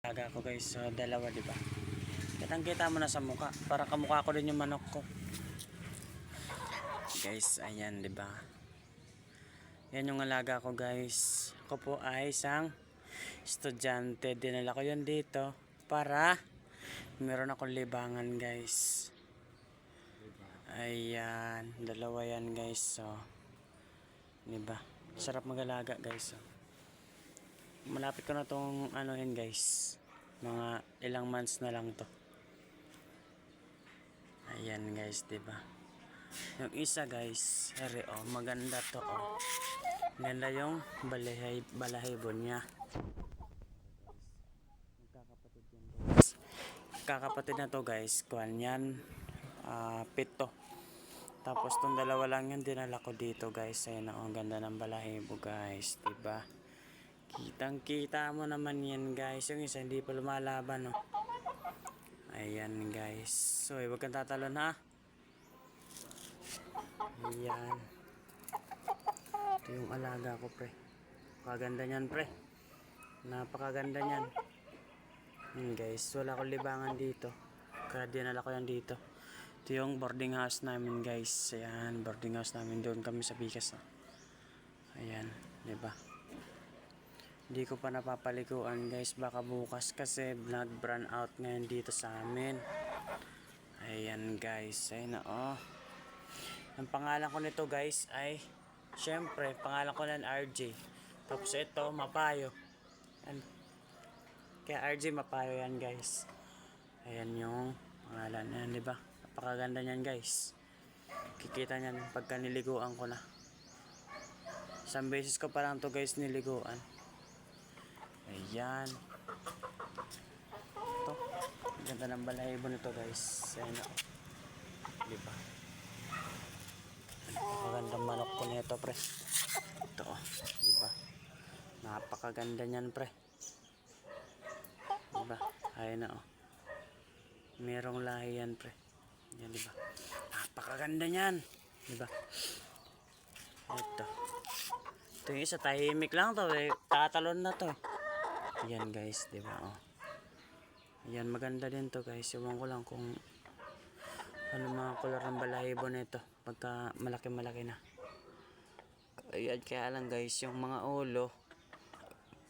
Aga ko guys, so dalawa di ba? Kitang kita mo na sa mukha, para kamukha ko din yung manok ko. Guys, ayan di ba? Yan yung alaga ko guys. Ako po ay isang estudyante. Dinala ko yun dito para meron akong libangan guys. Ayan, dalawa yan guys. So, di ba? Sarap mag-alaga guys. So malapit ko na tong anuhin guys. Mga ilang months na lang to. Ayan guys ba yung isa guys ere oh maganda to oh. Ganda yung balahay balahibo niya. Magkakapatid yan guys. Kakapatid na to guys. Kuhan yan ah pito. Tapos tong dalawa lang yung dinala ko dito guys. Ayun oh, ganda ng balahibo guys di ba Kitang kita mo naman yan guys. Yung isa hindi pa lumalaban no. Ayan guys. So huwag kang tatalon ha. Ayan. Ito yung alaga ko pre. Pakaganda niyan pre. Napakaganda niyan. Yun guys. Wala akong libangan dito. Kaya dinala ko yan dito. Ito yung boarding house namin guys. Ayan. Boarding house namin. Doon kami sa Bikas. No? Ayan. Diba? Hindi ko pa napapaliguan guys. Baka bukas kasi nag brand out ngayon dito sa amin. Ayan guys. Ayun na oh. Ang pangalan ko nito guys ay syempre pangalan ko nan RJ. Tapos ito Mapayo. Yan. Kaya RJ Mapayo yan guys. Ayan yung pangalan. Ayan di ba? Napakaganda niyan guys. Kikita niyan pagka niliguan ko na. Isang beses ko pa lang to guys niliguan. Ayan. Ito. Ganda ng balahibo nito guys. Ayan o. Diba? Napakagandang manok ko nito pre. Ito o. Diba? Napakaganda niyan pre. Diba? Ayan na o. Merong lahi yan pre. Yan diba? Napakaganda niyan. Diba? Ito. Ito yung isa tahimik lang to eh. Tatalon na to eh. Yan guys, di ba? Oh. Yan maganda din to guys. Iwan ko lang kung ano mga color ng balahibo nito pagka malaki-malaki na. Ayan, kaya lang guys, yung mga ulo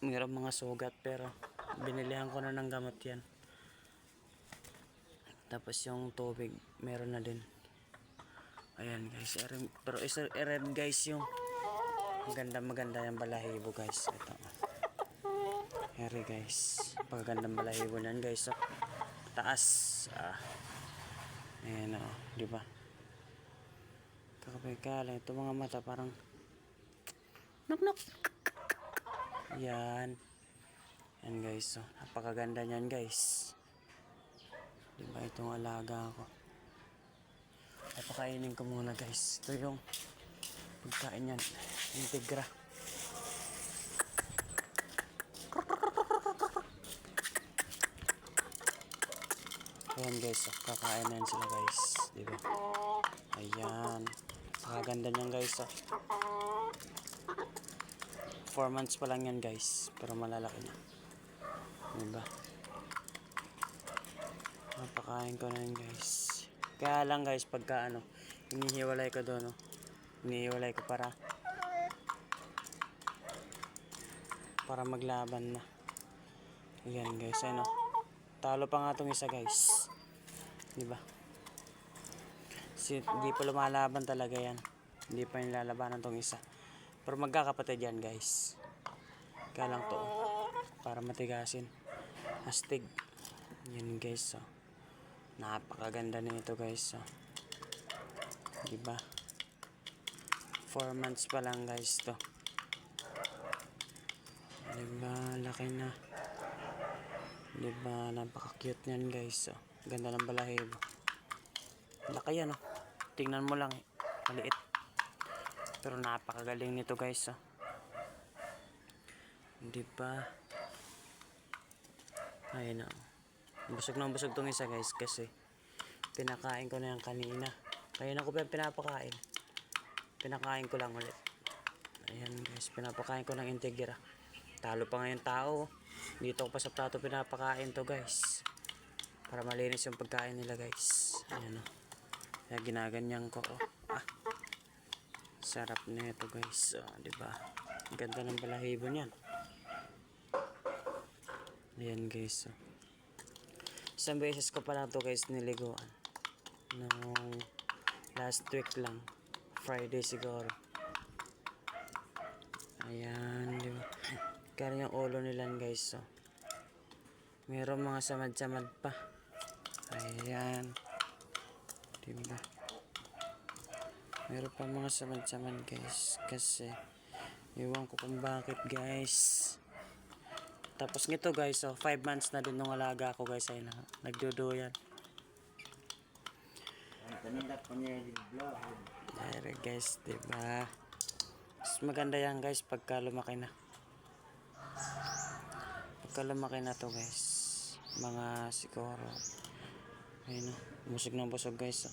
mayroong mga sugat pero binilihan ko na ng gamot yan. Tapos yung tubig, meron na din. Ayan guys, ere- pero isa red guys yung maganda maganda yung balahibo guys. Ito. Here guys. Pagagandang balahibo niyan guys. Oh. Taas. Ah. Ayan o. di ba? Kakapay ka lang. Ito mga mata parang nok nok. Yan. Yan guys. Oh. Napakaganda niyan guys. Di ba itong alaga ko. Papakainin ko muna guys. Ito yung pagkain yan. Integra. Ayan guys, kakain na sila guys. Diba? Ayan. Pakaganda niyan guys. Oh. 4 months pa lang yan guys. Pero malalaki na. Diba? Napakain ko na yan guys. Kaya lang guys, pagka ano, inihiwalay ko doon. Oh. Inihiwalay ko para para maglaban na. Ayan guys, ano. Talo pa nga tong isa guys. Di ba? Si, di pa lumalaban talaga yan. Hindi pa nilalabanan tong isa. Pero magkakapatid yan guys. Kaya to. Para matigasin. Astig. Yan guys. Oh. Napakaganda nito guys. Oh. Di ba? 4 months pa lang guys to. Di ba? Laki na. Di ba? Napaka-cute niyan guys. Oh. Ganda ng balahibo. Laki yan oh. Tingnan mo lang. eh. Maliit. Pero napakagaling nito guys. Oh. Di ba? Ayun oh. Busog na busog tong isa guys kasi pinakain ko na yan kanina. Kaya na ko pa pinapakain. Pinakain ko lang ulit. Ayan guys, pinapakain ko ng integra. Talo pa ngayon tao. Dito ko pa sa plato pinapakain to guys. Para malinis yung pagkain nila guys. Ayan o. Kaya ginaganyan ko oh. Ah. Sarap na ito guys. Oh, di ba? Ganda ng balahibo niyan. Ayan guys. Oh. Isang beses ko pa lang to guys niliguan. Nung last week lang. Friday siguro. Ayan, di ba? Kaya yung ulo nila guys. Oh. Meron mga samad-samad pa. Ayan. Diba? Meron pa mga samad-samad guys. Kasi, iwan ko kung bakit guys. Tapos nito guys, oh, 5 months na din nung alaga ko guys ay na, nagduduyan. There guys, diba? Mas maganda yan guys pagka lumaki na. Pagka lumaki na to guys. Mga siguro. Ayun o. Busog ng busog guys.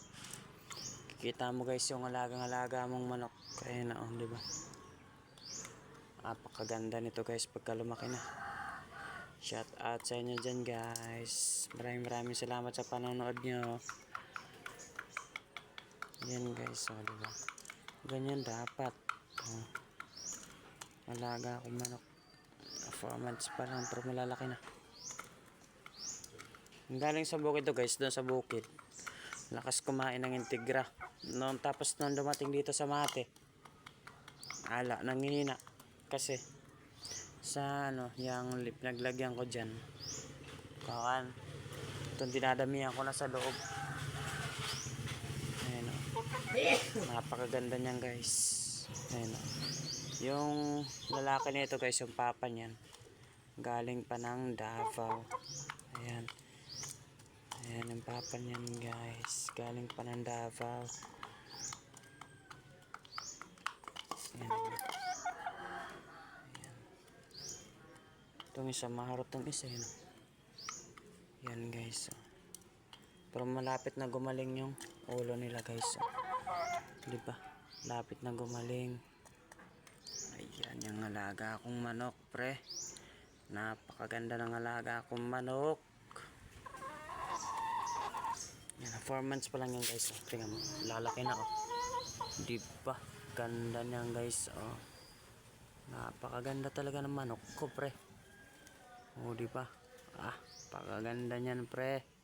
Kikita mo guys yung alagang-alaga mong manok. Ayun na oh, di ba? Napakaganda nito guys pagka lumaki na. Shout out sa inyo dyan guys. Maraming maraming salamat sa panonood nyo. Yan guys, oh, di ba? Ganyan dapat. Oh. Alaga akong manok. 4 months pa lang pero malalaki na. Galing sa bukid to guys, doon sa bukid. Lakas kumain ng integra. Noon tapos nung dumating dito sa mate. Ala, nanginina. Kasi sa ano, yung lip naglagyan ko dyan. Kakan. Itong dinadamihan ko na sa loob. Ayan o. Napakaganda niyan guys. Ayan o. Yung lalaki nito guys, yung papa niyan. Galing pa ng Davao. Ayan. Ayan yung papa niyan guys. Galing pa ng Davao. Ayan. Ayan. Itong isa, maharot tong isa yun. Yan guys. Pero malapit na gumaling yung ulo nila guys. oh. Di ba? Lapit na gumaling. Ayan yung alaga akong manok pre. Napakaganda ng alaga akong manok. Yan, 4 months pa lang yan guys. Tingnan mo, lalaki na oh. Di ba? Ganda niyan guys. Oh. Napakaganda talaga ng manok ko pre. Oh, di ba? Ah, pakaganda niyan pre.